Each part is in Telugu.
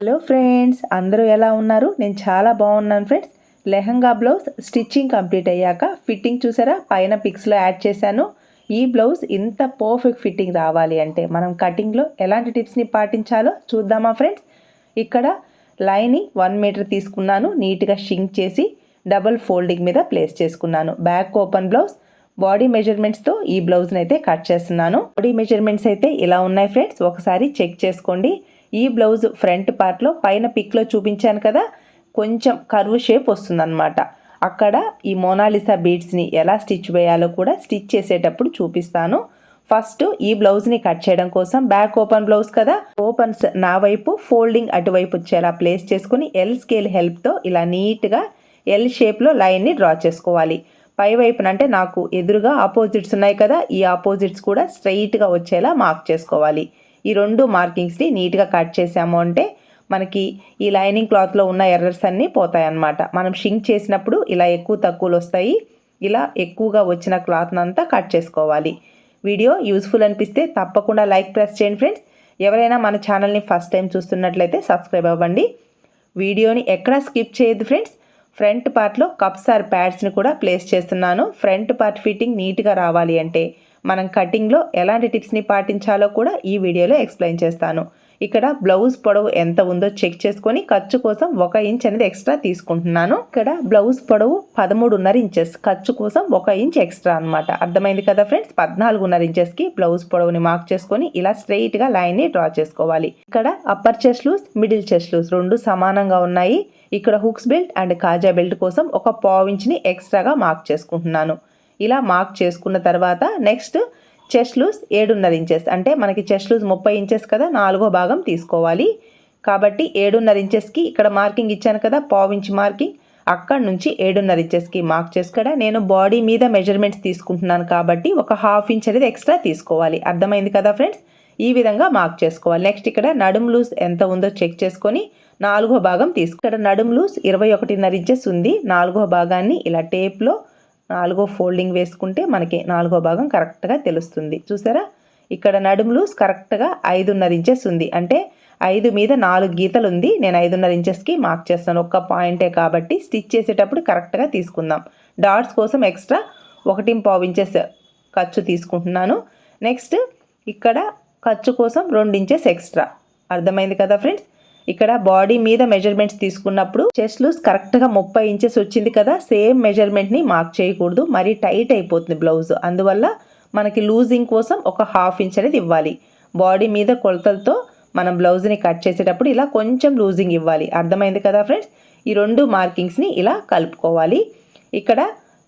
హలో ఫ్రెండ్స్ అందరూ ఎలా ఉన్నారు? నేను చాలా బాగున్నాను friends. Lehenga blouse stitching complete అయ్యాక ఫిట్టింగ్ చూసారా? పైన పిక్స్లో యాడ్ చేశాను. ఈ బ్లౌజ్ ఇంత పర్ఫెక్ట్ ఫిట్టింగ్ రావాలి అంటే మనం కటింగ్లో ఎలాంటి టిప్స్ని పాటించాలో చూద్దామా ఫ్రెండ్స్? ఇక్కడ లైనింగ్ వన్ మీటర్ తీసుకున్నాను. నీట్గా షింక్ చేసి డబుల్ ఫోల్డింగ్ మీద ప్లేస్ చేసుకున్నాను. Back open blouse. బాడీ మెజర్మెంట్స్తో ఈ బ్లౌజ్ని అయితే కట్ చేస్తున్నాను. బాడీ మెజర్మెంట్స్ అయితే ఇలా ఉన్నాయి ఫ్రెండ్స్. ఒకసారి చెక్ చేసుకోండి. ఈ బ్లౌజ్ ఫ్రంట్ పార్ట్లో పైన పిక్లో చూపించాను కదా కొంచెం కర్వ్ షేప్ వస్తుందన్నమాట. అక్కడ ఈ మోనాలిసా బీడ్స్ని ఎలా స్టిచ్ వేయాలో కూడా స్టిచ్ చేసేటప్పుడు చూపిస్తాను. ఫస్ట్ ఈ బ్లౌజ్ని కట్ చేయడం కోసం బ్యాక్ ఓపెన్ బ్లౌజ్ కదా ఓపెన్స్ నా వైపు ఫోల్డింగ్ అటువైపు వచ్చేలా ప్లేస్ చేసుకుని ఎల్ స్కేల్ హెల్ప్తో ఇలా నీట్గా ఎల్ షేప్లో లైన్ని డ్రా చేసుకోవాలి. పై వైపున అంటే నాకు ఎదురుగా ఆపోజిట్స్ ఉన్నాయి కదా ఈ ఆపోజిట్స్ కూడా స్ట్రైట్గా వచ్చేలా మార్క్ చేసుకోవాలి. ఈ రెండు మార్కింగ్స్ని నీట్గా కట్ చేసాము అంటే మనకి ఈ లైనింగ్ క్లాత్లో ఉన్న ఎర్రర్స్ అన్నీ పోతాయి అన్నమాట మనం షింక్ చేసినప్పుడు ఇలా ఎక్కువ తక్కువలు వస్తాయి ఇలా ఎక్కువగా వచ్చిన క్లాత్ని అంతా కట్ చేసుకోవాలి. వీడియో యూస్ఫుల్ అనిపిస్తే తప్పకుండా లైక్ ప్రెస్ చేయండి ఫ్రెండ్స్. ఎవరైనా మన ఛానల్ని ఫస్ట్ టైం చూస్తున్నట్లయితే సబ్స్క్రైబ్ అవ్వండి. వీడియోని ఎక్కడా స్కిప్ చేయొద్దు ఫ్రెండ్స్. ఫ్రంట్ పార్ట్లో కప్స్ ఆర్ ప్యాడ్స్ని కూడా ప్లేస్ చేస్తున్నాను. ఫ్రంట్ పార్ట్ ఫిట్టింగ్ నీట్గా రావాలి అంటే మనం కటింగ్లో ఎలాంటి టిప్స్ని పాటించాలో కూడా ఈ వీడియోలో ఎక్స్ప్లెయిన్ చేస్తాను. ఇక్కడ బ్లౌజ్ పొడవు ఎంత ఉందో చెక్ చేసుకొని ఖర్చు కోసం ఒక ఇంచ్ అనేది ఎక్స్ట్రా తీసుకుంటున్నాను. ఇక్కడ బ్లౌజ్ పొడవు పదమూడున్నర ఇంచెస్ ఖర్చు కోసం ఒక ఇంచ్ ఎక్స్ట్రా అనమాట అర్థమైంది కదా ఫ్రెండ్స్? పద్నాలుగున్నర ఇంచెస్కి బ్లౌజ్ పొడవుని మార్క్ చేసుకొని ఇలా స్ట్రెయిట్గా లైన్ని డ్రా చేసుకోవాలి. ఇక్కడ upper chest loose middle chest loose రెండు సమానంగా ఉన్నాయి. ఇక్కడ హుక్స్ బెల్ట్ అండ్ కాజా బెల్ట్ కోసం ఒక పావు ఇంచ్ని ఎక్స్ట్రాగా మార్క్ చేసుకుంటున్నాను. ఇలా మార్క్ చేసుకున్న తర్వాత నెక్స్ట్ చెస్ట్ లూజ్ ఏడున్నర ఇంచెస్ అంటే మనకి చెస్ట్ లూజ్ ముప్పై ఇంచెస్ కదా నాలుగో భాగం తీసుకోవాలి. కాబట్టి ఏడున్నర ఇంచెస్కి ఇక్కడ మార్కింగ్ ఇచ్చాను కదా పావు మార్కింగ్ అక్కడ నుంచి ఏడున్నర ఇంచెస్కి మార్క్ చేసుకోవడం నేను బాడీ మీద మెజర్మెంట్స్ తీసుకుంటున్నాను కాబట్టి ఒక హాఫ్ ఇంచ్ అనేది ఎక్స్ట్రా తీసుకోవాలి. అర్థమైంది కదా ఫ్రెండ్స్ ఈ విధంగా మార్క్ చేసుకోవాలి. నెక్స్ట్ ఇక్కడ నడుము లూజ్ ఎంత ఉందో చెక్ చేసుకొని నాలుగో భాగం తీసుకు ఇక్కడ నడుము లూజ్ ఇరవై ఒకటిన్నర ఇంచెస్ ఉంది. నాలుగో భాగాన్ని ఇలా టేప్లో నాలుగో ఫోల్డింగ్ వేసుకుంటే మనకి నాలుగో భాగం కరెక్ట్గా తెలుస్తుంది. చూసారా? ఇక్కడ నడుము లూజ్ కరెక్ట్గా ఐదున్నర ఇంచెస్ ఉంది. అంటే ఐదు మీద నాలుగు గీతలు ఉంది. నేను ఐదున్నర ఇంచెస్కి మార్క్ చేస్తాను. ఒక్క పాయింటే కాబట్టి స్టిచ్ చేసేటప్పుడు కరెక్ట్గా తీసుకుందాం. డాట్స్ కోసం ఎక్స్ట్రా ఒకటి పావు ఇంచెస్ ఖర్చు తీసుకుంటున్నాను. నెక్స్ట్ ఇక్కడ ఖర్చు కోసం రెండు ఇంచెస్ ఎక్స్ట్రా. అర్థమైంది కదా ఫ్రెండ్స్? ఇక్కడ బాడీ మీద మెజర్మెంట్స్ తీసుకున్నప్పుడు చెస్ట్ లూస్ కరెక్ట్గా ముప్పై ఇంచెస్ వచ్చింది కదా సేమ్ మెజర్మెంట్ని మార్క్ చేయకూడదు. మరీ టైట్ అయిపోతుంది బ్లౌజ్ అందువల్ల మనకి లూజింగ్ కోసం ఒక హాఫ్ ఇంచ్ అనేది ఇవ్వాలి. బాడీ మీద కొలతలతో మనం బ్లౌజ్ని కట్ చేసేటప్పుడు ఇలా కొంచెం లూజింగ్ ఇవ్వాలి. అర్థమైంది కదా ఫ్రెండ్స్ ఈ రెండు మార్కింగ్స్ని ఇలా కలుపుకోవాలి. ఇక్కడ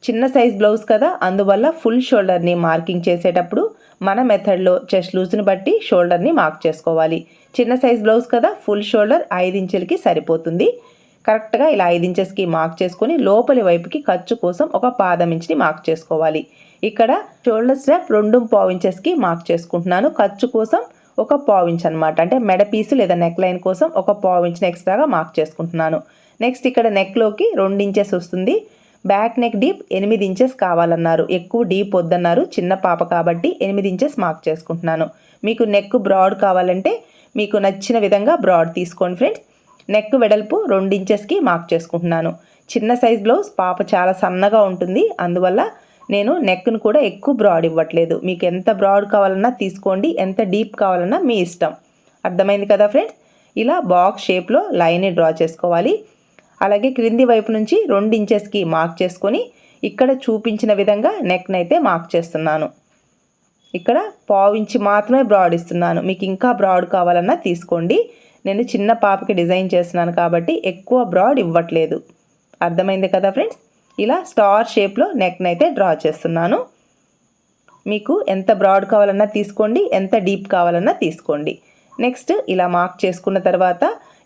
చిన్న సైజ్ బ్లౌజ్ కదా అందువల్ల ఫుల్ షోల్డర్ని మార్కింగ్ చేసేటప్పుడు మన మెథడ్లో చెస్ట్ లూజ్ని బట్టి షోల్డర్ని మార్క్ చేసుకోవాలి. చిన్న సైజ్ బ్లౌజ్ కదా ఫుల్ షోల్డర్ ఐదు ఇంచులకి సరిపోతుంది. కరెక్ట్గా ఇలా ఐదు ఇంచెస్కి మార్క్ చేసుకొని లోపలి వైపుకి ఖర్చు కోసం ఒక పాదం ఇంచుని మార్క్ చేసుకోవాలి. ఇక్కడ షోల్డర్ స్ట్రాప్ రెండు పావు ఇంచెస్కి మార్క్ చేసుకుంటున్నాను. ఖర్చు కోసం ఒక పావు ఇంచ్ అనమాట అంటే మెడ పీసు లేదా నెక్ లైన్ కోసం ఒక పావు ఇంచ్ని ఎక్స్ట్రాగా మార్క్ చేసుకుంటున్నాను. నెక్స్ట్ ఇక్కడ నెక్లోకి రెండు ఇంచెస్ వస్తుంది. బ్యాక్ నెక్ డీప్ ఎనిమిది ఇంచెస్ కావాలన్నారు. ఎక్కువ డీప్ వద్దన్నారు. చిన్న పాప కాబట్టి ఎనిమిది ఇంచెస్ మార్క్ చేసుకుంటున్నాను. మీకు నెక్ బ్రాడ్ కావాలంటే మీకు నచ్చిన విధంగా బ్రాడ్ తీసుకోండి ఫ్రెండ్స్. నెక్ వెడల్పు రెండు ఇంచెస్కి మార్క్ చేసుకుంటున్నాను. చిన్న సైజ్ బ్లౌజ్ పాప చాలా సన్నగా ఉంటుంది. అందువల్ల నేను నెక్ను కూడా ఎక్కువ బ్రాడ్ ఇవ్వట్లేదు. మీకు ఎంత బ్రాడ్ కావాలన్నా తీసుకోండి. ఎంత డీప్ కావాలన్నా మీ ఇష్టం. అర్థమైంది కదా ఫ్రెండ్స్? ఇలా బాక్స్ షేప్లో లైన్ని డ్రా చేసుకోవాలి. అలాగే క్రింది వైపు నుంచి రెండు ఇంచెస్కి మార్క్ చేసుకొని ఇక్కడ చూపించిన విధంగా నెక్నైతే మార్క్ చేస్తున్నాను. ఇక్కడ పావు ఇంచి మాత్రమే బ్రాడ్ ఇస్తున్నాను. మీకు ఇంకా బ్రాడ్ కావాలన్నా తీసుకోండి. నేను చిన్న పాపకి డిజైన్ చేస్తున్నాను కాబట్టి ఎక్కువ బ్రాడ్ ఇవ్వట్లేదు. అర్థమైంది కదా ఫ్రెండ్స్ ఇలా స్టార్ షేప్లో నెక్నైతే డ్రా చేస్తున్నాను. మీకు ఎంత బ్రాడ్ కావాలన్నా తీసుకోండి. ఎంత డీప్ కావాలన్నా తీసుకోండి. నెక్స్ట్ ఇలా మార్క్ చేసుకున్న తర్వాత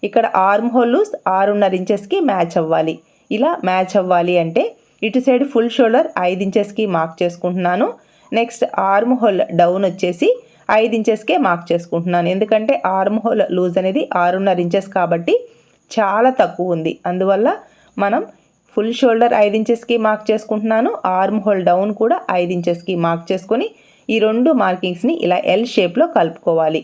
ఇక్కడ ఆర్మ్ హోల్ ఆరున్నర ఇంచెస్కి మ్యాచ్ అవ్వాలి. ఇలా మ్యాచ్ అవ్వాలి అంటే ఇటు సైడ్ ఫుల్ షోల్డర్ ఐదు ఇంచెస్కి మార్క్ చేసుకుంటున్నాను. నెక్స్ట్ ఆర్మ్ హోల్ డౌన్ వచ్చేసి ఐదు ఇంచెస్కే మార్క్ చేసుకుంటున్నాను. ఎందుకంటే ఆర్మ్ హోల్ లూజ్ అనేది ఆరున్నర ఇంచెస్ కాబట్టి చాలా తక్కువ ఉంది. అందువల్ల మనం ఫుల్ షోల్డర్ ఐదు ఇంచెస్కి మార్క్ చేసుకుంటున్నాను. ఆర్మ్ హోల్ డౌన్ కూడా ఐదు ఇంచెస్కి మార్క్ చేసుకొని ఈ రెండు మార్కింగ్స్ని ఇలా ఎల్ షేప్లో కలుపుకోవాలి.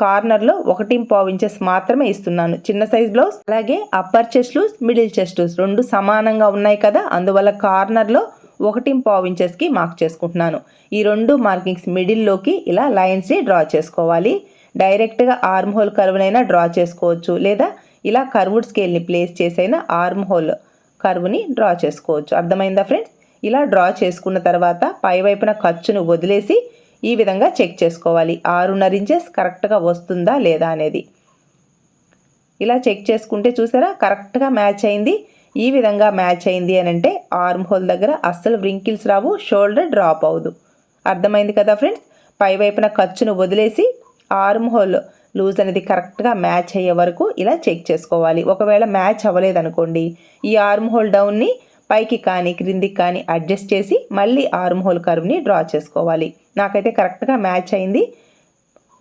కార్నర్లో ఒకటి పావు ఇంచెస్ మాత్రమే ఇస్తున్నాను. చిన్న సైజ్ బ్లౌజ్ అలాగే అప్పర్ చెస్ట్లు మిడిల్ చెస్ట్ రెండు సమానంగా ఉన్నాయి కదా? అందువల్ల కార్నర్లో ఒకటి పావు ఇంచెస్కి మార్క్ చేసుకుంటున్నాను. ఈ రెండు మార్కింగ్స్ మిడిల్లోకి ఇలా లైన్స్ని డ్రా చేసుకోవాలి. డైరెక్ట్గా ఆర్మ్ హోల్ కర్వ్నైనా డ్రా చేసుకోవచ్చు. లేదా ఇలా కర్వుడ్ స్కేల్ని ప్లేస్ చేసైనా ఆర్మ్ హోల్ కర్వ్ని డ్రా చేసుకోవచ్చు. అర్థమైందా ఫ్రెండ్స్? ఇలా డ్రా చేసుకున్న తర్వాత పైవైపున ఖర్చును వదిలేసి ఈ విధంగా చెక్ చేసుకోవాలి. ఆరున్నర ఇంచెస్ కరెక్ట్గా వస్తుందా లేదా అనేది. ఇలా చెక్ చేసుకుంటే చూసారా? కరెక్ట్గా మ్యాచ్ అయింది. ఈ విధంగా మ్యాచ్ అయింది అని అంటే ఆర్మ్ హోల్ దగ్గర అస్సలు వ్రింకిల్స్ రావు షోల్డర్ డ్రాప్ అవ్వదు. అర్థమైంది కదా ఫ్రెండ్స్? పై వైపున ఖర్చును వదిలేసి ఆర్మ్ హోల్ లూజ్ అనేది కరెక్ట్గా మ్యాచ్ అయ్యే వరకు ఇలా చెక్ చేసుకోవాలి. ఒకవేళ మ్యాచ్ అవ్వలేదనుకోండి ఈ ఆర్మ్ హోల్ డౌన్ని పైకి కానీ క్రిందికి కానీ అడ్జస్ట్ చేసి మళ్ళీ ఆర్మ్ హోల్ కర్వ్ని డ్రా చేసుకోవాలి. నాకైతే కరెక్ట్గా మ్యాచ్ అయింది.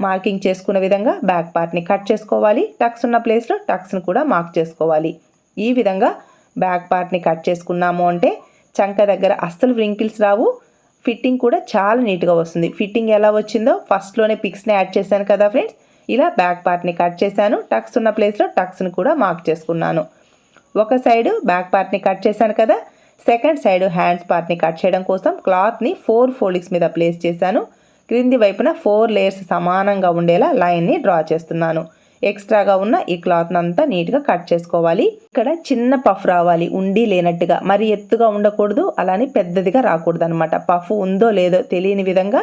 మార్కింగ్ చేసుకున్న విధంగా బ్యాక్ పార్ట్ని కట్ చేసుకోవాలి. టక్స్ ఉన్న ప్లేస్లో టక్స్ని కూడా మార్క్ చేసుకోవాలి. ఈ విధంగా బ్యాక్ పార్ట్ని కట్ చేసుకున్నాము అంటే చంక దగ్గర అస్సలు వ్రింకిల్స్ రావు. ఫిట్టింగ్ కూడా చాలా నీట్గా వస్తుంది. ఫిట్టింగ్ ఎలా వచ్చిందో ఫస్ట్లోనే పిక్స్ని యాడ్ చేశాను కదా ఫ్రెండ్స్. ఇలా బ్యాక్ పార్ట్ని కట్ చేశాను. టక్స్ ఉన్న ప్లేస్లో టక్స్ని కూడా మార్క్ చేసుకున్నాను. ఒక సైడు బ్యాక్ పార్ట్ని కట్ చేశాను కదా. సెకండ్ సైడ్ హ్యాండ్స్ పార్ట్ని కట్ చేయడం కోసం క్లాత్ని ఫోర్ ఫోల్డింగ్స్ మీద ప్లేస్ చేశాను. క్రింది వైపున ఫోర్ లేయర్స్ సమానంగా ఉండేలా లైన్ని డ్రా చేస్తున్నాను. ఎక్స్ట్రాగా ఉన్న ఈ క్లాత్ అంతా నీట్గా కట్ చేసుకోవాలి. ఇక్కడ చిన్న పఫ్ రావాలి ఉండి లేనట్టుగా. మరి ఎత్తుగా ఉండకూడదు అలానే పెద్దదిగా రాకూడదు అనమాట పఫ్ ఉందో లేదో తెలియని విధంగా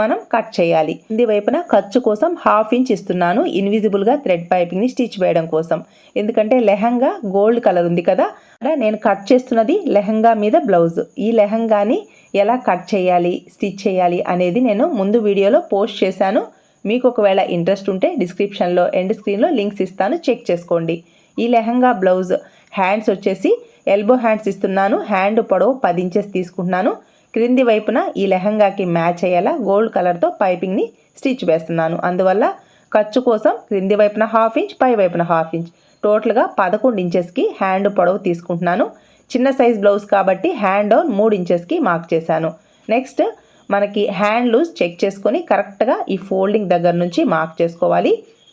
మనం కట్ చేయాలి. ఇది వైపున ఖర్చు కోసం హాఫ్ ఇంచ్ ఇస్తున్నాను. ఇన్విజిబుల్గా థ్రెడ్ పైపింగ్ని స్టిచ్ వేయడం కోసం. ఎందుకంటే లెహంగా గోల్డ్ కలర్ ఉంది కదా. నేను కట్ చేస్తున్నది లెహంగా మీద బ్లౌజ్. ఈ లెహంగాని ఎలా కట్ చేయాలి స్టిచ్ చేయాలి అనేది నేను ముందు వీడియోలో పోస్ట్ చేశాను. మీకు ఒకవేళ ఇంట్రెస్ట్ ఉంటే డిస్క్రిప్షన్లో ఎండ్ స్క్రీన్లో లింక్స్ ఇస్తాను. చెక్ చేసుకోండి. ఈ లెహంగా బ్లౌజ్ హ్యాండ్స్ వచ్చేసి ఎల్బో హ్యాండ్స్ ఇస్తున్నాను. హ్యాండ్ పొడవు పది ఇంచెస్ తీసుకుంటున్నాను. క్రింది వైపున ఈ లెహంగాకి మ్యాచ్ అయ్యేలా గోల్డ్ కలర్తో పైపింగ్ని స్టిచ్ వేస్తున్నాను. అందువల్ల ఖర్చు కోసం క్రింది వైపున హాఫ్ ఇంచ్ పై వైపున హాఫ్ ఇంచ్. టోటల్గా పదకొండు ఇంచెస్కి హ్యాండ్ పొడవు తీసుకుంటున్నాను. చిన్న సైజ్ బ్లౌజ్ కాబట్టి హ్యాండ్ డౌన్ మూడు ఇంచెస్కి మార్క్ చేశాను. నెక్స్ట్ మనకి హ్యాండ్ లూజ్ చెక్ చేసుకొని కరెక్ట్గా ఈ ఫోల్డింగ్ దగ్గర నుంచి మార్క్ చేసుకోవాలి.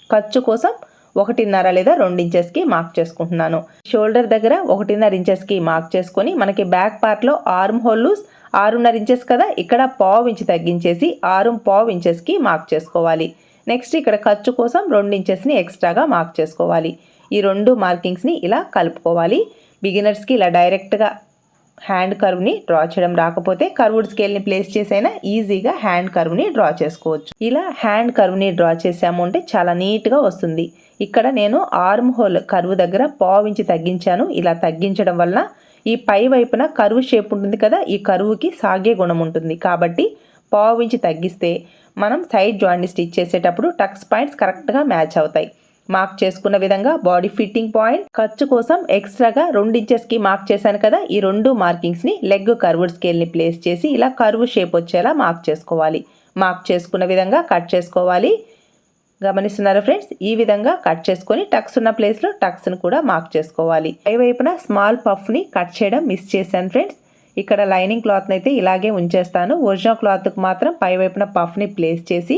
ఖర్చు కోసం ఒకటిన్నర లేదా రెండు ఇంచెస్కి మార్క్ చేసుకుంటున్నాను. షోల్డర్ దగ్గర ఒకటిన్నర ఇంచెస్కి మార్క్ చేసుకొని మనకి బ్యాక్ పార్ట్లో ఆర్మ్ హోల్ లూజ్ ఆరున్నర ఇంచెస్ కదా ఇక్కడ పావు ఇంచ్ తగ్గించేసి ఆరు పావు ఇంచెస్కి మార్క్ చేసుకోవాలి. నెక్స్ట్ ఇక్కడ ఖర్చు కోసం రెండు ఇంచెస్ని ఎక్స్ట్రాగా మార్క్ చేసుకోవాలి. ఈ రెండు మార్కింగ్స్ని ఇలా కలుపుకోవాలి. బిగినర్స్కి ఇలా డైరెక్ట్గా హ్యాండ్ కర్వ్ని డ్రా చేయడం రాకపోతే కర్వ్డ్ స్కేల్ని ప్లేస్ చేసైనా ఈజీగా హ్యాండ్ కర్వ్ని డ్రా చేసుకోవచ్చు. ఇలా హ్యాండ్ కర్వ్ని డ్రా చేసాము అంటే చాలా నీట్గా వస్తుంది. ఇక్కడ నేను ఆర్మ్ హోల్ కర్వ్ దగ్గర పావు ఇంచి తగ్గించాను. ఇలా తగ్గించడం వల్ల ఈ పై వైపున కరువు షేప్ ఉంటుంది కదా ఈ కరువుకి సాగే గుణం ఉంటుంది. కాబట్టి పావు ఇంచి తగ్గిస్తే మనం సైడ్ జాయింట్ని స్టిచ్ చేసేటప్పుడు టక్స్ పాయింట్స్ కరెక్ట్గా మ్యాచ్ అవుతాయి. మార్క్ చేసుకున్న విధంగా బాడీ ఫిట్టింగ్ పాయింట్ ఖర్చు కోసం ఎక్స్ట్రాగా రెండు ఇంచెస్కి మార్క్ చేశాను కదా ఈ రెండు మార్కింగ్స్ని లెగ్ కర్వ్డ్ స్కేల్ని ప్లేస్ చేసి ఇలా కర్వ్ షేప్ వచ్చేలా మార్క్ చేసుకోవాలి. మార్క్ చేసుకున్న విధంగా కట్ చేసుకోవాలి. గమనిస్తున్నారా ఫ్రెండ్స్? ఈ విధంగా కట్ చేసుకొని టక్స్ ఉన్న ప్లేస్లో టక్స్ని కూడా మార్క్ చేసుకోవాలి. పై వైపున స్మాల్ పఫ్ని కట్ చేయడం మిస్ చేశాను ఫ్రెండ్స్. ఇక్కడ లైనింగ్ క్లాత్ని అయితే ఇలాగే ఉంచేస్తాను. ఒరిజినల్ క్లాత్కి మాత్రం పై వైపున పఫ్ని ప్లేస్ చేసి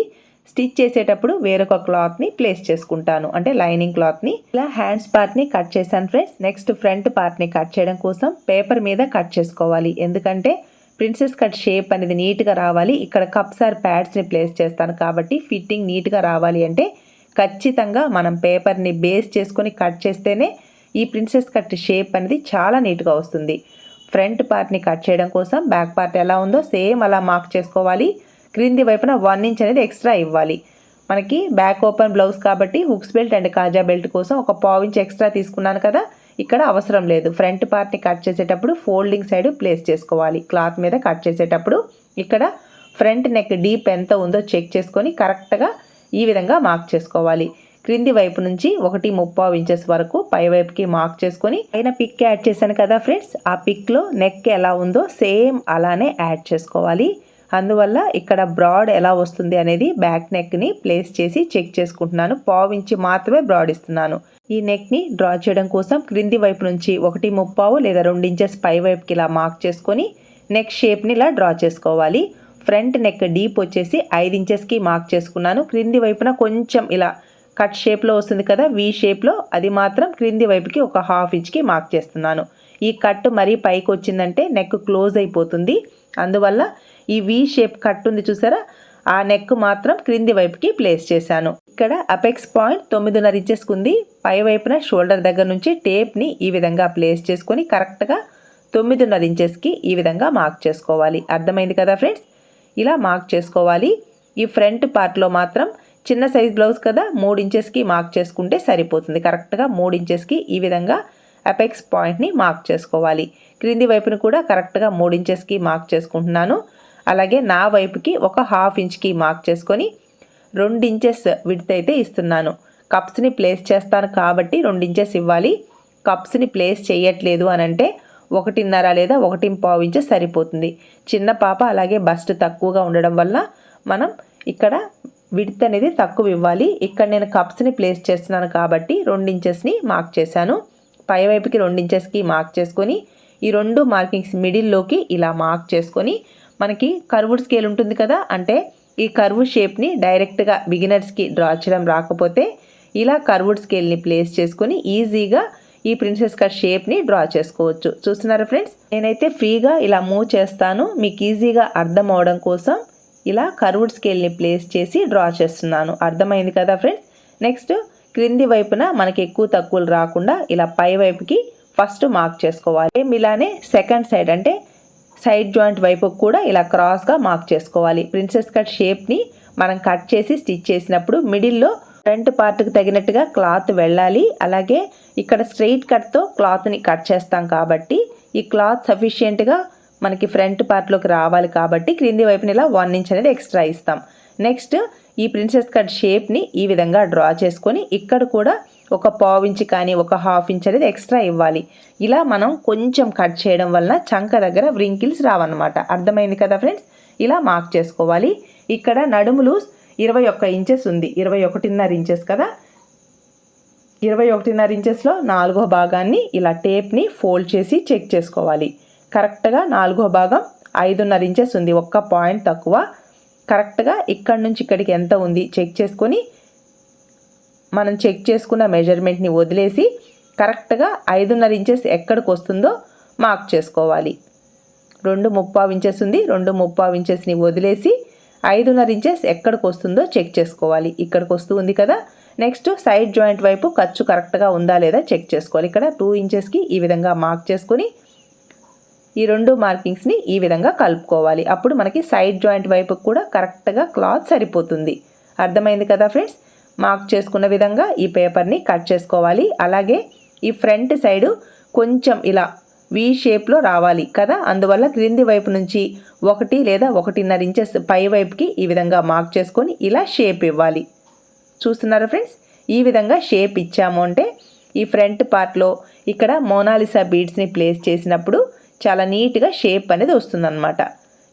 స్టిచ్ చేసేటప్పుడు వేరొక క్లాత్ని ప్లేస్ చేసుకుంటాను. అంటే లైనింగ్ క్లాత్ని. ఇలా హ్యాండ్స్ పార్ట్ని కట్ చేశాను ఫ్రెండ్స్. నెక్స్ట్ ఫ్రంట్ పార్ట్ని కట్ చేయడం కోసం పేపర్ మీద కట్ చేసుకోవాలి. ఎందుకంటే ప్రిన్సెస్ కట్ షేప్ అనేది నీట్గా రావాలి. ఇక్కడ కప్స్ ఆర్ ప్యాడ్స్ని ప్లేస్ చేస్తాను కాబట్టి ఫిట్టింగ్ నీట్గా రావాలి అంటే ఖచ్చితంగా మనం పేపర్ని బేస్ చేసుకొని కట్ చేస్తేనే ఈ ప్రిన్సెస్ కట్ షేప్ అనేది చాలా నీట్గా వస్తుంది. ఫ్రంట్ పార్ట్ని కట్ చేయడం కోసం బ్యాక్ పార్ట్ ఎలా ఉందో సేమ్ అలా మార్క్ చేసుకోవాలి. క్రింది వైపున వన్ ఇంచ్ అనేది ఎక్స్ట్రా ఇవ్వాలి. మనకి బ్యాక్ ఓపెన్ బ్లౌజ్ కాబట్టి హుక్స్ బెల్ట్ అండ్ కాజా బెల్ట్ కోసం ఒక పావు ఇంచ్ ఎక్స్ట్రా తీసుకున్నాను కదా. ఇక్కడ అవసరం లేదు. ఫ్రంట్ పార్ట్ని కట్ చేసేటప్పుడు ఫోల్డింగ్ సైడ్ ప్లేస్ చేసుకోవాలి. క్లాత్ మీద కట్ చేసేటప్పుడు ఇక్కడ ఫ్రంట్ నెక్ డీప్ ఎంత ఉందో చెక్ చేసుకొని కరెక్ట్గా ఈ విధంగా మార్క్ చేసుకోవాలి. క్రింది వైపు నుంచి ఒకటి ముప్పావు ఇంచెస్ వరకు పై వైపుకి మార్క్ చేసుకొని పైన పిక్ యాడ్ చేశాను కదా ఫ్రెండ్స్ ఆ పిక్లో నెక్ ఎలా ఉందో సేమ్ అలానే యాడ్ చేసుకోవాలి. అందువల్ల ఇక్కడ బ్రాడ్ ఎలా వస్తుంది అనేది బ్యాక్ నెక్ని ప్లేస్ చేసి చెక్ చేసుకుంటున్నాను. పావు ఇంచి మాత్రమే బ్రాడ్ ఇస్తున్నాను. ఈ నెక్ని డ్రా చేయడం కోసం క్రింది వైపు నుంచి ఒకటి ముప్పావు లేదా రెండు ఇంచెస్ పై వైపుకి ఇలా మార్క్ చేసుకొని నెక్ షేప్ని ఇలా డ్రా చేసుకోవాలి. ఫ్రంట్ నెక్ డీప్ వచ్చేసి ఐదు ఇంచెస్కి మార్క్ చేసుకున్నాను. క్రింది వైపున కొంచెం ఇలా కట్ షేప్లో వస్తుంది కదా వీ షేప్లో అది మాత్రం క్రింది వైపుకి ఒక హాఫ్ ఇంచ్కి మార్క్ చేస్తున్నాను. ఈ కట్ మరీ పైకి వచ్చిందంటే నెక్ క్లోజ్ అయిపోతుంది. అందువల్ల ఈ వీ షేప్ కట్ ఉంది చూసారా? ఆ నెక్ మాత్రం క్రింది వైపుకి ప్లేస్ చేశాను. ఇక్కడ అపెక్స్ పాయింట్ తొమ్మిదిన్నర ఇంచెస్కి ఉంది పై వైపున షోల్డర్ దగ్గర నుంచి టేప్ని ఈ విధంగా ప్లేస్ చేసుకొని కరెక్ట్గా తొమ్మిదిన్నర ఇంచెస్కి ఈ విధంగా మార్క్ చేసుకోవాలి. అర్థమైంది కదా ఫ్రెండ్స్ ఇలా మార్క్ చేసుకోవాలి. ఈ ఫ్రంట్ పార్ట్లో మాత్రం చిన్న సైజ్ బ్లౌజ్ కదా మూడు ఇంచెస్కి మార్క్ చేసుకుంటే సరిపోతుంది. కరెక్ట్గా మూడు ఇంచెస్కి ఈ విధంగా అపెక్స్ పాయింట్ని మార్క్ చేసుకోవాలి. క్రింది వైపును కూడా కరెక్ట్గా మూడు ఇంచెస్కి మార్క్ చేసుకుంటున్నాను. అలాగే నా వైపుకి ఒక హాఫ్ ఇంచ్కి మార్క్ చేసుకొని రెండు ఇంచెస్ విడత అయితే ఇస్తున్నాను. కప్స్ని ప్లేస్ చేస్తాను కాబట్టి రెండు ఇంచెస్ ఇవ్వాలి. కప్స్ని ప్లేస్ చేయట్లేదు అని అంటే ఒకటిన్నర లేదా ఒకటి పావు ఇంచెస్ సరిపోతుంది. చిన్న పాప అలాగే బస్ట్ తక్కువగా ఉండడం వల్ల మనం ఇక్కడ విడత్ అనేది తక్కువ ఇవ్వాలి. ఇక్కడ నేను కప్స్ని ప్లేస్ చేస్తున్నాను కాబట్టి రెండు ఇంచెస్ని మార్క్ చేశాను. పై వైపుకి రెండు ఇంచెస్కి మార్క్ చేసుకొని ఈ రెండు మార్కింగ్స్ మిడిల్లోకి ఇలా మార్క్ చేసుకొని మనకి కర్వుడ్ స్కేల్ ఉంటుంది కదా అంటే ఈ కర్వ్ షేప్ని డైరెక్ట్గా బిగినర్స్కి డ్రా చేయడం రాకపోతే ఇలా కర్వుడ్ స్కేల్ని ప్లేస్ చేసుకొని ఈజీగా ఈ ప్రిన్సెస్ కట్ షేప్ని డ్రా చేసుకోవచ్చు. చూస్తున్నారా ఫ్రెండ్స్? నేనైతే ఫ్రీగా ఇలా మూవ్ చేస్తాను. మీకు ఈజీగా అర్థం అవడం కోసం ఇలా కర్వుడ్ స్కేల్ని ప్లేస్ చేసి డ్రా చేస్తున్నాను. అర్థమైంది కదా ఫ్రెండ్స్? నెక్స్ట్ క్రింది వైపున మనకి ఎక్కువ తక్కువలు రాకుండా ఇలా పై వైపుకి ఫస్ట్ మార్క్ చేసుకోవాలి. ఇలానే సెకండ్ సైడ్ అంటే సైడ్ జాయింట్ వైపు కూడా ఇలా క్రాస్గా మార్క్ చేసుకోవాలి. ప్రిన్సెస్ కట్ షేప్ని మనం కట్ చేసి స్టిచ్ చేసినప్పుడు మిడిల్లో ఫ్రంట్ పార్ట్కి తగినట్టుగా క్లాత్ వెళ్ళాలి. అలాగే ఇక్కడ స్ట్రెయిట్ కట్తో క్లాత్ని కట్ చేస్తాం కాబట్టి ఈ క్లాత్ సఫిషియెంట్గా మనకి ఫ్రంట్ పార్ట్లోకి రావాలి కాబట్టి క్రింది వైపున ఇలా వన్ ఇంచ్ అనేది ఎక్స్ట్రా ఇస్తాం. నెక్స్ట్ ఈ ప్రిన్సెస్ కట్ షేప్ని ఈ విధంగా డ్రా చేసుకొని ఇక్కడ కూడా ఒక పావు కానీ ఒక హాఫ్ ఇంచ్ అనేది ఎక్స్ట్రా ఇవ్వాలి. ఇలా మనం కొంచెం కట్ చేయడం వలన చంక దగ్గర వ్రింకిల్స్ రావన్నమాట. అర్థమైంది కదా ఫ్రెండ్స్? ఇలా మార్క్ చేసుకోవాలి. ఇక్కడ నడుములు ఇరవై ఒక్క ఇంచెస్ ఉంది. ఇరవై ఒకటిన్నర ఇంచెస్ కదా? ఇరవై ఒకటిన్నర ఇంచెస్లో నాలుగో భాగాన్ని ఇలా టేప్ని ఫోల్డ్ చేసి చెక్ చేసుకోవాలి. కరెక్ట్గా నాలుగో భాగం ఐదున్నర ఇంచెస్ ఉంది. ఒక్క పాయింట్ తక్కువ. కరెక్ట్గా ఇక్కడ నుంచి ఇక్కడికి ఎంత ఉంది చెక్ చేసుకొని మనం చెక్ చేసుకున్న మెజర్మెంట్ని వదిలేసి కరెక్ట్గా ఐదున్నర ఇంచెస్ ఎక్కడికి వస్తుందో మార్క్ చేసుకోవాలి. రెండు ముప్పావు ఇంచెస్ ఉంది రెండు ముప్పావు ఇంచెస్ని వదిలేసి ఐదున్నర ఇంచెస్ ఎక్కడికి వస్తుందో చెక్ చేసుకోవాలి. ఇక్కడికి వస్తూ ఉంది కదా నెక్స్ట్ సైడ్ జాయింట్ వైపు ఖర్చు కరెక్ట్గా ఉందా లేదా చెక్ చేసుకోవాలి. ఇక్కడ టూ ఇంచెస్కి ఈ విధంగా మార్క్ చేసుకొని ఈ రెండు మార్కింగ్స్ని ఈ విధంగా కలుపుకోవాలి. అప్పుడు మనకి సైడ్ జాయింట్ వైపు కూడా కరెక్ట్గా క్లాత్ సరిపోతుంది. అర్థమైంది కదా ఫ్రెండ్స్ మార్క్ చేసుకున్న విధంగా ఈ పేపర్ని కట్ చేసుకోవాలి. అలాగే ఈ ఫ్రంట్ సైడు కొంచెం ఇలా వీ షేప్లో రావాలి కదా. అందువల్ల క్రింది వైపు నుంచి ఒకటి లేదా ఒకటిన్నర ఇంచెస్ పై వైపుకి ఈ విధంగా మార్క్ చేసుకొని ఇలా షేప్ ఇవ్వాలి. చూస్తున్నారా ఫ్రెండ్స్ ఈ విధంగా షేప్ ఇచ్చాము అంటే ఈ ఫ్రంట్ పార్ట్లో ఇక్కడ మోనాలిసా బీడ్స్ని ప్లేస్ చేసినప్పుడు చాలా నీట్గా షేప్ అనేది వస్తుందన్నమాట.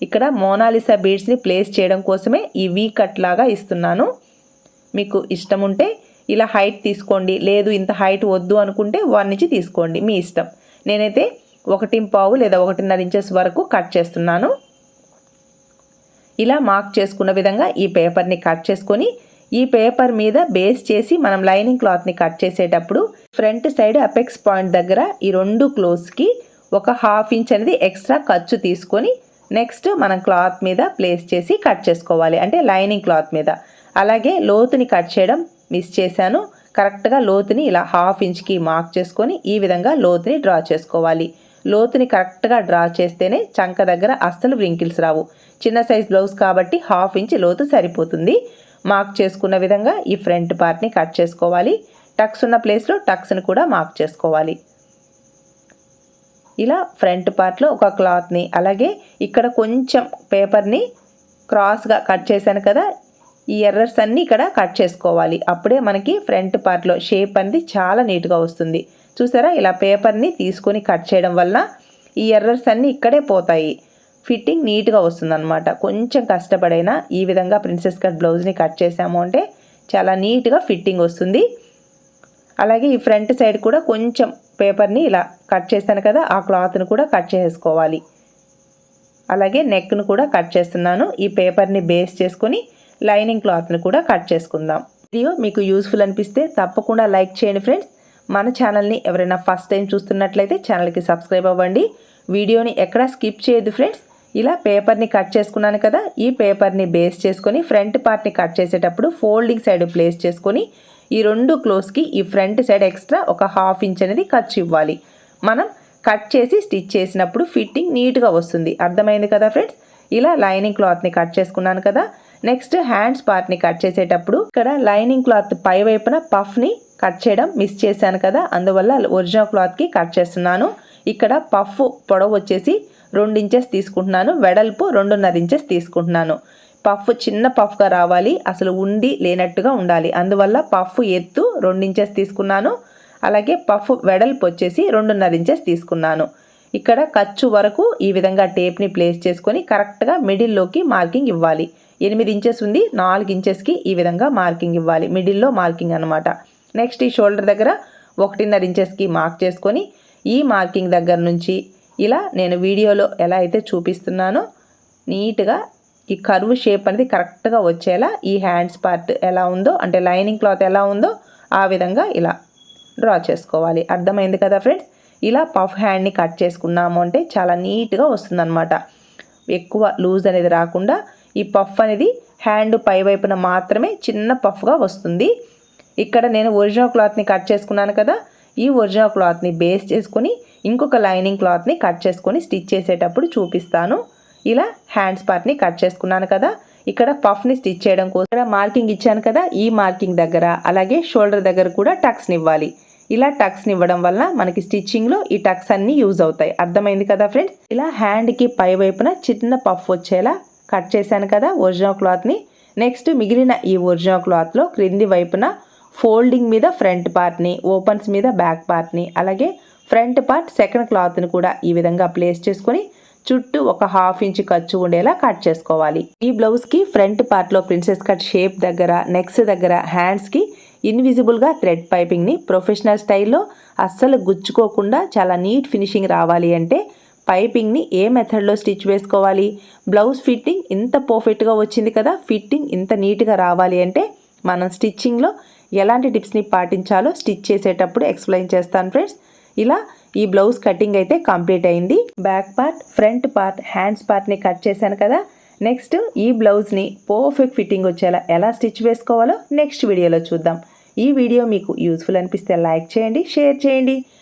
ఇక్కడ మోనాలిసా బీడ్స్ని ప్లేస్ చేయడం కోసమే ఈ వీ కట్ లాగా ఇస్తున్నాను. మీకు ఇష్టం ఉంటే ఇలా హైట్ తీసుకోండి. లేదు ఇంత హైట్ వద్దు అనుకుంటే వన్ ఇంచ్ తీసుకోండి. మీ ఇష్టం. నేనైతే ఒకటి పావు లేదా ఒకటిన్నర ఇంచెస్ వరకు కట్ చేస్తున్నాను. ఇలా మార్క్ చేసుకున్న విధంగా ఈ పేపర్ని కట్ చేసుకొని ఈ పేపర్ మీద బేస్ చేసి మనం లైనింగ్ క్లాత్ని కట్ చేసేటప్పుడు ఫ్రంట్ సైడ్ అపెక్స్ పాయింట్ దగ్గర ఈ రెండు క్లోజ్కి ఒక హాఫ్ ఇంచ్ అనేది ఎక్స్ట్రా ఖర్చు తీసుకొని నెక్స్ట్ మనం క్లాత్ మీద ప్లేస్ చేసి కట్ చేసుకోవాలి. అంటే లైనింగ్ క్లాత్ మీద. అలాగే లోతుని కట్ చేయడం మిస్ చేశాను. కరెక్ట్గా లోతుని ఇలా హాఫ్ ఇంచ్కి మార్క్ చేసుకొని ఈ విధంగా లోతుని డ్రా చేసుకోవాలి. లోతుని కరెక్ట్గా డ్రా చేస్తేనే చంక దగ్గర అస్సలు వ్రింకిల్స్ రావు. చిన్న సైజ్ బ్లౌజ్ కాబట్టి హాఫ్ ఇంచ్ లోతు సరిపోతుంది. మార్క్ చేసుకున్న విధంగా ఈ ఫ్రంట్ పార్ట్ని కట్ చేసుకోవాలి. టక్స్ ఉన్న ప్లేస్లో టక్స్ని కూడా మార్క్ చేసుకోవాలి. ఇలా ఫ్రంట్ పార్ట్లో ఒక క్లాత్ని అలాగే ఇక్కడ కొంచెం పేపర్ని క్రాస్గా కట్ చేశాను కదా ఈ ఎర్రర్స్ అన్నీ ఇక్కడ కట్ చేసుకోవాలి. అప్పుడే మనకి ఫ్రంట్ పార్ట్లో షేప్ అనేది చాలా నీట్గా వస్తుంది. చూసారా? ఇలా పేపర్ని తీసుకొని కట్ చేయడం వల్ల ఈ ఎర్రర్స్ అన్నీ ఇక్కడే పోతాయి. ఫిట్టింగ్ నీట్గా వస్తుందన్నమాట. కొంచెం కష్టపడైనా ఈ విధంగా ప్రిన్సెస్ కట్ బ్లౌజ్ని కట్ చేసాము అంటే చాలా నీట్గా ఫిట్టింగ్ వస్తుంది. అలాగే ఈ ఫ్రంట్ సైడ్ కూడా కొంచెం పేపర్ని ఇలా కట్ చేశాను కదా ఆ క్లాత్ని కూడా కట్ చేసుకోవాలి. అలాగే నెక్ను కూడా కట్ చేస్తున్నాను. ఈ పేపర్ని బేస్ చేసుకొని లైనింగ్ క్లాత్ని కూడా కట్ చేసుకుందాం. వీడియో మీకు యూస్ఫుల్ అనిపిస్తే తప్పకుండా లైక్ చేయండి ఫ్రెండ్స్. మన ఛానల్ని ఎవరైనా ఫస్ట్ టైం చూస్తున్నట్లయితే ఛానల్కి సబ్స్క్రైబ్ అవ్వండి. వీడియోని ఎక్కడా స్కిప్ చేయదు ఫ్రెండ్స్. ఇలా పేపర్ని కట్ చేసుకున్నాను కదా ఈ పేపర్ని బేస్ చేసుకొని ఫ్రంట్ పార్ట్ని కట్ చేసేటప్పుడు ఫోల్డింగ్ సైడ్ ప్లేస్ చేసుకొని ఈ రెండు క్లోజ్కి ఈ ఫ్రంట్ సైడ్ ఎక్స్ట్రా ఒక హాఫ్ ఇంచ్ అనేది ఖర్చు ఇవ్వాలి. మనం కట్ చేసి స్టిచ్ చేసినప్పుడు ఫిట్టింగ్ నీట్గా వస్తుంది. అర్థమైంది కదా ఫ్రెండ్స్? ఇలా లైనింగ్ క్లాత్ని కట్ చేసుకున్నాను కదా నెక్స్ట్ హ్యాండ్స్ పార్ట్ని కట్ చేసేటప్పుడు ఇక్కడ లైనింగ్ క్లాత్ పై వైపున పఫ్ని కట్ చేయడం మిస్ చేశాను కదా. అందువల్ల ఒరిజినల్ క్లాత్కి కట్ చేస్తున్నాను. ఇక్కడ పఫ్ పొడవు వచ్చేసి రెండు ఇంచెస్ తీసుకుంటున్నాను. వెడల్పు రెండున్నర ఇంచెస్ తీసుకుంటున్నాను. పఫ్ చిన్న పఫ్గా రావాలి. అసలు ఉండి లేనట్టుగా ఉండాలి. అందువల్ల పఫ్ ఎత్తు రెండు ఇంచెస్ తీసుకున్నాను. అలాగే పఫ్ వెడల్పు వచ్చేసి రెండున్నర ఇంచెస్ తీసుకున్నాను. ఇక్కడ ఖర్చు వరకు ఈ విధంగా టేప్ని ప్లేస్ చేసుకొని కరెక్ట్గా మిడిల్లోకి మార్కింగ్ ఇవ్వాలి. ఎనిమిది ఇంచెస్ ఉంది నాలుగు ఇంచెస్కి ఈ విధంగా మార్కింగ్ ఇవ్వాలి. మిడిల్లో మార్కింగ్ అనమాట నెక్స్ట్ ఈ షోల్డర్ దగ్గర ఒకటిన్నర ఇంచెస్కి మార్క్ చేసుకొని ఈ మార్కింగ్ దగ్గర నుంచి ఇలా నేను వీడియోలో ఎలా అయితే చూపిస్తున్నానో నీట్గా ఈ కరువు షేప్ అనేది కరెక్ట్గా వచ్చేలా ఈ హ్యాండ్స్ పార్ట్ ఎలా ఉందో అంటే లైనింగ్ క్లాత్ ఎలా ఉందో ఆ విధంగా ఇలా డ్రా చేసుకోవాలి. అర్థమైంది కదా ఫ్రెండ్స్ ఇలా పఫ్ హ్యాండ్ని కట్ చేసుకున్నాము అంటే చాలా నీట్గా వస్తుందన్నమాట. ఎక్కువ లూజ్ అనేది రాకుండా ఈ పఫ్ అనేది హ్యాండ్ పై వైపున మాత్రమే చిన్న పఫ్గా వస్తుంది. ఇక్కడ నేను ఒరిజినల్ క్లాత్ని కట్ చేసుకున్నాను కదా ఈ ఒరిజినల్ క్లాత్ని బేస్ చేసుకొని ఇంకొక లైనింగ్ క్లాత్ని కట్ చేసుకొని స్టిచ్ చేసేటప్పుడు చూపిస్తాను. ఇలా హ్యాండ్స్ పార్ట్ని కట్ చేసుకున్నాను కదా ఇక్కడ పఫ్ని స్టిచ్ చేయడం కోసం ఇక్కడ మార్కింగ్ ఇచ్చాను కదా ఈ మార్కింగ్ దగ్గర అలాగే షోల్డర్ దగ్గర కూడా టక్స్ని ఇవ్వాలి. ఇలా టక్స్ని ఇవ్వడం వల్ల మనకి స్టిచ్చింగ్లో ఈ టక్స్ అన్నీ యూజ్ అవుతాయి. అర్థమైంది కదా ఫ్రెండ్స్? ఇలా హ్యాండ్కి పై వైపున చిన్న పఫ్ వచ్చేలా కట్ చేశాను కదా ఒరిజినల్ క్లాత్ని. నెక్స్ట్ మిగిలిన ఈ ఒరిజినల్ క్లాత్లో క్రింది వైపున ఫోల్డింగ్ మీద ఫ్రంట్ పార్ట్ని ఓపెన్స్ మీద బ్యాక్ పార్ట్ని అలాగే ఫ్రంట్ పార్ట్ సెకండ్ క్లాత్ని కూడా ఈ విధంగా ప్లేస్ చేసుకొని చుట్టూ ఒక హాఫ్ ఇంచ్ ఖర్చు ఉండేలా కట్ చేసుకోవాలి. ఈ బ్లౌజ్కి ఫ్రంట్ పార్ట్లో ప్రిన్సెస్ కట్ షేప్ దగ్గర నెక్స్ దగ్గర హ్యాండ్స్కి ఇన్విజిబుల్గా థ్రెడ్ పైపింగ్ని ప్రొఫెషనల్ స్టైల్లో అస్సలు గుచ్చుకోకుండా చాలా నీట్ ఫినిషింగ్ రావాలి అంటే పైపింగ్ని ఏ మెథడ్లో స్టిచ్ వేసుకోవాలి? బ్లౌజ్ ఫిట్టింగ్ ఇంత పర్ఫెక్ట్గా వచ్చింది కదా ఫిట్టింగ్ ఇంత నీట్గా రావాలి అంటే మనం స్టిచ్చింగ్లో ఎలాంటి టిప్స్ని పాటించాలో స్టిచ్ చేసేటప్పుడు ఎక్స్ప్లెయిన్ చేస్తాను ఫ్రెండ్స్. ఇలా ఈ బ్లౌజ్ కటింగ్ అయితే కంప్లీట్ అయింది. Back part front part hands పార్ట్ని కట్ చేశాను కదా. నెక్స్ట్ ఈ బ్లౌజ్ని పర్ఫెక్ట్ ఫిట్టింగ్ వచ్చేలా ఎలా స్టిచ్ వేసుకోవాలో నెక్స్ట్ వీడియోలో చూద్దాం. ఈ వీడియో మీకు యూస్ఫుల్ అనిపిస్తే లైక్ చేయండి షేర్ చేయండి.